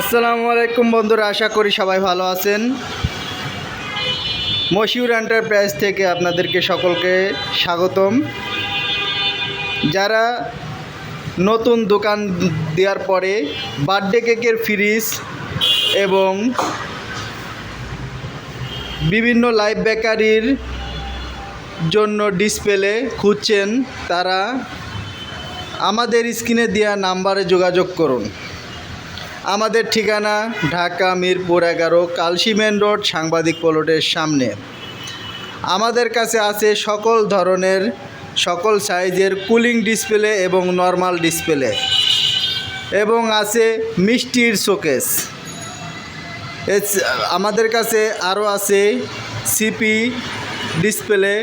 আসসালামু আলাইকুম বন্ধুরা, আশা করি সবাই ভালো আছেন। মশিউর এন্টারপ্রাইজ থেকে আপনাদেরকে সকলকে স্বাগতম। যারা নতুন দোকান দেওয়ার পরে বার্থডে কেকের ফ্রিজ এবং বিভিন্ন লাইভ বেকারির জন্য ডিসপ্লে খুঁজছেন, তারা আমাদের স্ক্রিনে দেওয়া নাম্বারে যোগাযোগ করুন। আমাদের ঠিকানা ঢাকা, মিরপুর এগারো কালসি মেন রোড, সাংবাদিক প্লটের সামনে। আমাদের কাছে আছে সকল ধরনের, সকল সাইজের কুলিং ডিসপ্লে এবং নর্মাল ডিসপ্লে। এবং আছে মিষ্টির শোকেস। আমাদের কাছে আরও আছে সিপি ডিসপ্লে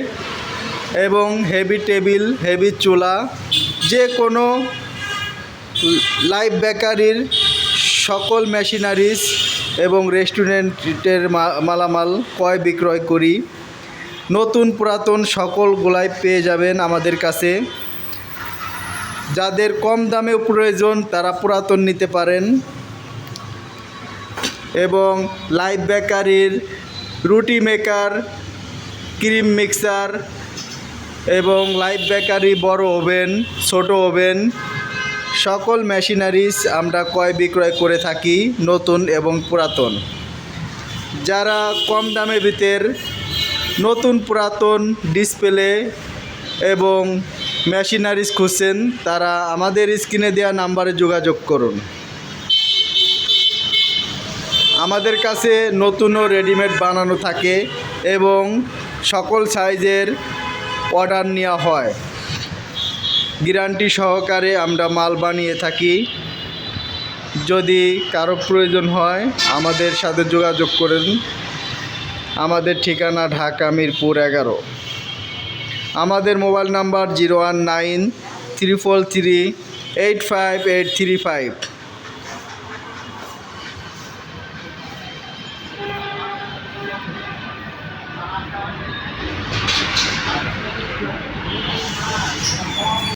এবং হেভি টেবিল, হেভি চুলা, যে কোনো লাইভ বেকারির সকল মেশিনারিজ এবং রেস্টুরেন্টের মালামাল ক্রয় বিক্রয় করি। নতুন পুরাতন সকলগুলাই পেয়ে যাবেন আমাদের কাছে। যাদের কম দামে প্রয়োজন তারা পুরাতন নিতে পারেন। এবং লাইভ বেকারির, রুটি মেকার, ক্রিম মিক্সার এবং লাইভ বেকারি বড় ওভেন, ছোট ওভেন সকল মেশিনারিজ আমরা ক্রয় বিক্রয় করে থাকি নতুন এবং পুরাতন। যারা কম দামে ভিতর নতুন পুরাতন ডিসপ্লে এবং মেশিনারিজ খুঁজছেন, তারা আমাদের স্ক্রিনে দেওয়া নাম্বারে যোগাযোগ করুন। আমাদের কাছে নতুনও রেডিমেড বানানো থাকে এবং সকল সাইজের অর্ডার নেওয়া হয়। গ্যারান্টি সহকারে আমরা মাল বানিয়ে থাকি। যদি কারও প্রয়োজন হয়, আমাদের সাথে যোগাযোগ করেন। আমাদের ঠিকানা ঢাকা মিরপুর এগারো। আমাদের mobile number zero one nine three four three eight five eight three five.